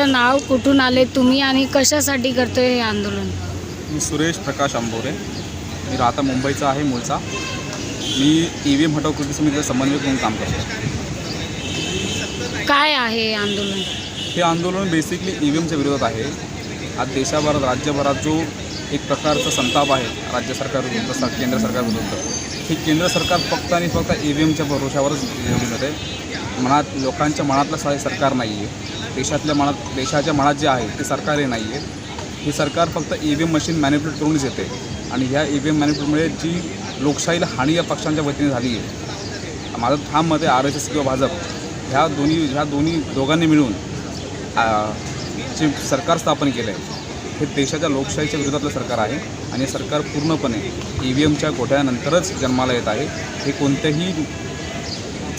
तुमचं नाव कुठून आले तुम्ही आणि कशासाठी करतोय हे आंदोलन? मी सुरेश प्रकाश आंबोरे. मी राहता मुंबईचा आहे मूळचा. मी ई व्ही एम हटाव कृती समितीचा समन्वयक म्हणून काम करतो काय आहे हे आंदोलन? हे आंदोलन बेसिकली ई व्ही एमच्या विरोधात आहे. आज देशाभरात राज्यभरात जो एक प्रकारचा संताप आहे राज्य सरकार विरुद्ध केंद्र सरकार विरुद्ध हे केंद्र सरकार फक्त आणि फक्त ई व्ही एमच्या भरोशावरच निवडून येते मनात लोकांच्या मनातलं सरकार नाही आहे देशातल्या मनात देशाच्या मनात जे आहे ते सरकारही नाही आहे हे सरकार फक्त E V M machine manipulate करूनच येते. आणि ह्या ई व्ही एम मॅन्युप्युलेटमुळे जी लोकशाहीला हानी या पक्षांच्या वतीने झाली आहे. माझं ठाम मत आहे आर एस एस किंवा भाजप ह्या दोन्ही ह्या दोन्ही दोघांनी मिळून जे सरकार स्थापन केलं आहे हे देशाच्या लोकशाहीच्या विरोधातलं सरकार आहे. आणि हे सरकार पूर्णपणे ई व्ही एमच्या घोटाळ्यानंतरच जन्माला येत आहे. हे कोणत्याही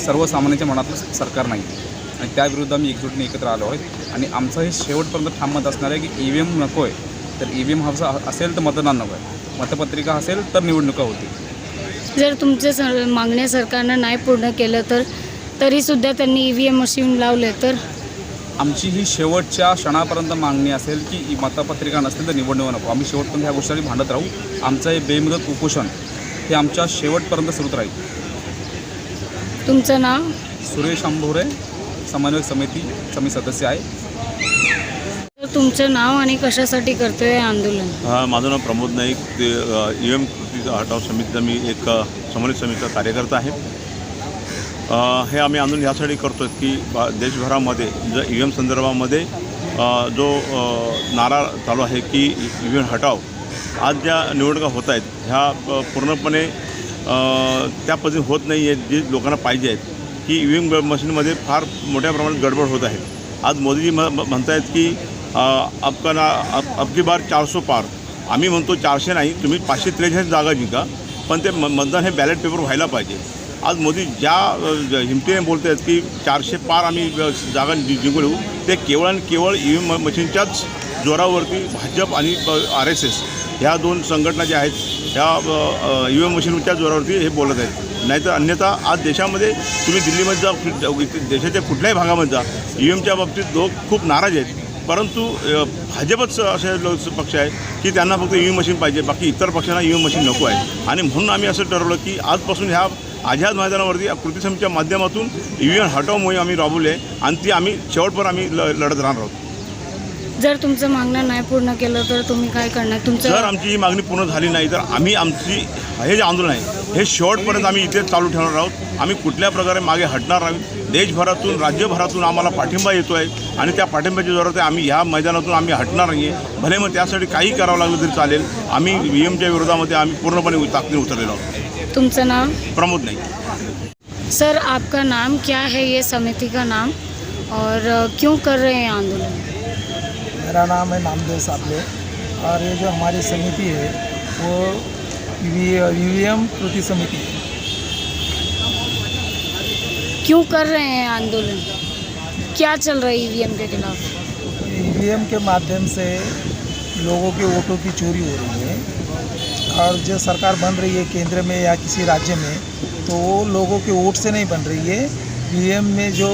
सर्वसामान्यांच्या मनातलं सरकार नाही. आणि त्याविरुद्ध आम्ही एकजुटीने एकत्र आलो आहोत. आणि आमचं हे शेवटपर्यंत ठाम मत असणार आहे की ई व्ही एम नको आहे तर ई व्ही एम हा असेल तर मतदान नको आहे मतपत्रिका असेल तर निवडणुका होतील. जर तुमचे सर मागण्या सरकारनं नाही पूर्ण केलं तर तरीसुद्धा त्यांनी ई व्ही एम मशीन लावले तर? आमची ही शेवटच्या क्षणापर्यंत मागणी असेल की मतपत्रिका नसतील तर निवडणूक नको. आम्ही शेवटपर्यंत ह्या गोष्टी भांडत राहू. आमचं हे बेमुदत उपोषण हे आमच्या शेवटपर्यंत सुरूच राहील. तुमचं नाव? सुरेश आंभोरे समन्वयक समिती समिती सदस्य आहे. तर तुमचं नाव आणि कशासाठी करतोय हे आंदोलन? हा माझं नाव प्रमोद नाईक. ते ई एम कृतीचा हटाव समितीचा मी एक समन्वय समितीचा कार्यकर्ता आहे. हे आम्ही आंदोलन यासाठी करतो की बा- देशभरामध्ये ज ई व्ही एम संदर्भामध्ये जो नारा चालू आहे की ई व्ही एम हटाव आज ज्या निवडणुका होत आहेत ह्या पूर्णपणे त्या पद्धतीने होत नाही आहेत जी लोकांना पाहिजे आहेत. की ई व्ही एम मशीनमध्ये फार मोठ्या प्रमाणात गडबड होत आहे. आज मोदीजी म म्हणतायत की अ, आपका ना अब अबकी बार चारसो पार. आम्ही म्हणतो चारशे नाही तुम्ही पाचशे त्रेचाळीस जागा जिंका पण ते मतदान हे बॅलेट पेपर व्हायला पाहिजे. आज मोदी ज्या हिमतीने बोलत आहेत की चारशे पार आम्ही जागा जि- जिंकू ते केवळ आणि केवळ ई व्ही एम मशीनच्याच जोरावरती भाजप आणि आर एस एस ह्या दोन संघटना ज्या आहेत ह्या ई व्ही एम मशीनच्या जोरावरती हे बोलत आहेत. नाहीतर अन्यथा आज देशामध्ये तुम्ही दिल्लीमध्ये जा देशाच्या कुठल्याही भागामध्ये जा ई एमच्या बाबतीत लोक खूप नाराज आहेत. परंतु भाजपच असे लोक पक्ष आहे की त्यांना फक्त ई व्ही मशीन पाहिजे बाकी इतर पक्षांना ई व्ही मशीन नको आहे. आणि म्हणून आम्ही असं ठरवलं की आजपासून ह्या आझाद मैदानावरती कृती समितीच्या माध्यमातून ई व्ही एम हटाव मोहीम आम्ही राबवली आहे आणि ती आम्ही शेवटभर आम्ही ल लढत राहणार आहोत. जर तुमचं मागणं नाही पूर्ण केलं तर तुम्ही काय करणार? जर तुमचं आमची ही मागणी पूर्ण झाली नाही तर आम्ही आमची हे जे आंदोलन आहे हे शेवटपर्यंत आम्ही इथेच चालू ठेवणार आहोत. आम्ही कुठल्या प्रकारे मागे हटणार नाही. देशभरातून राज्यभरातून आम्हाला पाठिंबा येतो आहे आणि त्या पाठिंब्याच्या जोरात आम्ही ह्या मैदानातून आम्ही हटणार नाही आहे भले मग त्यासाठी काही करावं लागलं तरी चालेल. आम्ही व्ही एमच्या विरोधामध्ये आम्ही पूर्णपणे ताकदीने उतरलेलो आहोत. तुमचं नाव? प्रमोद नाही सर आपका नाम क्या है? ये समिति का नाम. और अ, क्यों कर रहे हैं आंदोलन? मेरा नाम है नामदेव साबले। और ये जो हमारी समिति है वो यू एम कृति समिति है। क्यों कर रहे हैं आंदोलन? क्या चल रहा है ईवीएम के खिलाफ? ई के माध्यम से लोगों के वोटों की चोरी हो रही है। और जो सरकार बन रही है केंद्र में या किसी राज्य में तो वो लोगों के वोट से नहीं बन रही है। ई में जो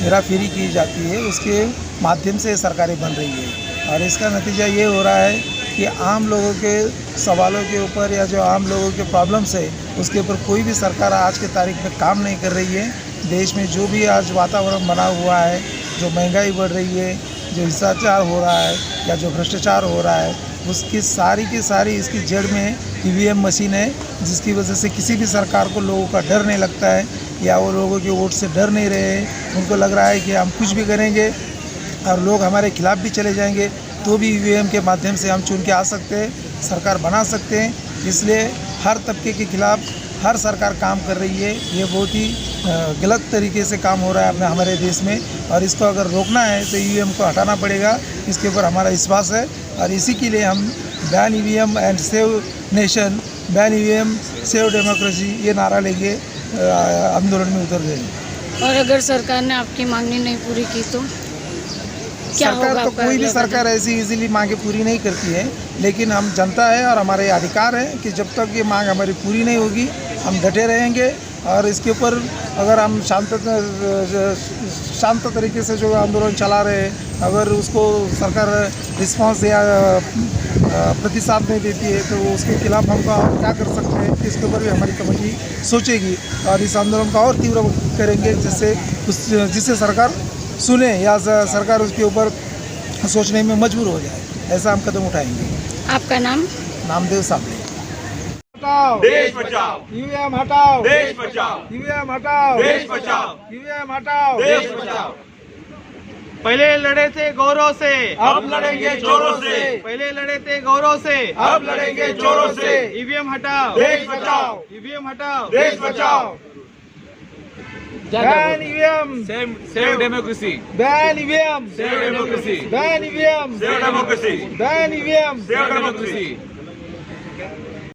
हेराफेरी की जाती है, उसके माध्यम से सरकारें बन रही है। और इसका नतीजा ये हो रहा है कि आम लोगों के सवालों के ऊपर या जो आम लोगों के प्रॉब्लम्स है, उसके ऊपर कोई भी सरकार आज के तारीख में काम नहीं कर रही है। देश में जो भी आज वातावरण बना हुआ है, जो महँगाई बढ़ रही है, जो हिंसाचार हो रहा है या जो भ्रष्टाचार हो रहा है, उसकी सारी की सारी इसकी जड़ में ई वी मशीन है, जिसकी वजह से किसी भी सरकार को लोगों का डर नहीं लगता है। या वो लोगों के वोट से डर नहीं रहे उनको लग रहा है कि हम कुछ भी करेंगे और लोग हमारे खिलाफ भी चले जाएँगे तो भी ई के माध्यम से हम चुन के आ सकते हैं सरकार बना सकते हैं। इसलिए हर तबके के खिलाफ हर सरकार काम कर रही है। ये बहुत ही गलत तरीके से काम हो रहा है अपने हमारे देश में। और इसको अगर रोकना है तो ई को हटाना पड़ेगा। इसके ऊपर हमारा विश्वास है। और इसी के लिए हम ban E and save nation ban E save democracy ये नारा अ, आंदोलन में उतर गए। और अगर सरकार ने आपकी मांगनी नहीं पूरी की तो? क्या सरकार तो कोई भी सरकार ऐसी इजीली मांगे पूरी नहीं करती है लेकिन हम जनता है और हमारे अधिकार है कि जब तक ये मांग हमारी पूरी नहीं होगी हम डटे रहेंगे और इसके ऊपर अगर हम शांत शांत तरीके से जो आंदोलन चला रहे हैं अगर उसको सरकार रिस्पांस या प्रतिसाद नहीं देती है तो उसके खिलाफ हम क्या कर सकते हैं इसके ऊपर भी हमारी कमेटी सोचेगी और इस आंदोलन का और तीव्र करेंगे जिससे उस जिससे सरकार सुने या सरकार उसके ऊपर सोचने में मजबूर हो जाए ऐसा हम कदम उठाएँगे। आपका नाम? नामदेव साबळे हटाओ। देश बचाओ। ईवीएम हटाओ। देश बचाओ। ईवीएम हटाओ। देश बचाओ। ईवीएम हटाओ। देश बचाओ। पहले लड़े थे गौरव से। अब लड़ेंगे जोरों से। पहले लड़े थे गौरव से। अब लड़ेंगे जोरों से। ईवीएम हटाओ। देश बचाओ। ईवीएम हटाओ। देश बचाओ। Ban EVM. Same same democracy. Ban EVM. Same democracy. Ban EVM. Save democracy. Ban EVM. Save democracy.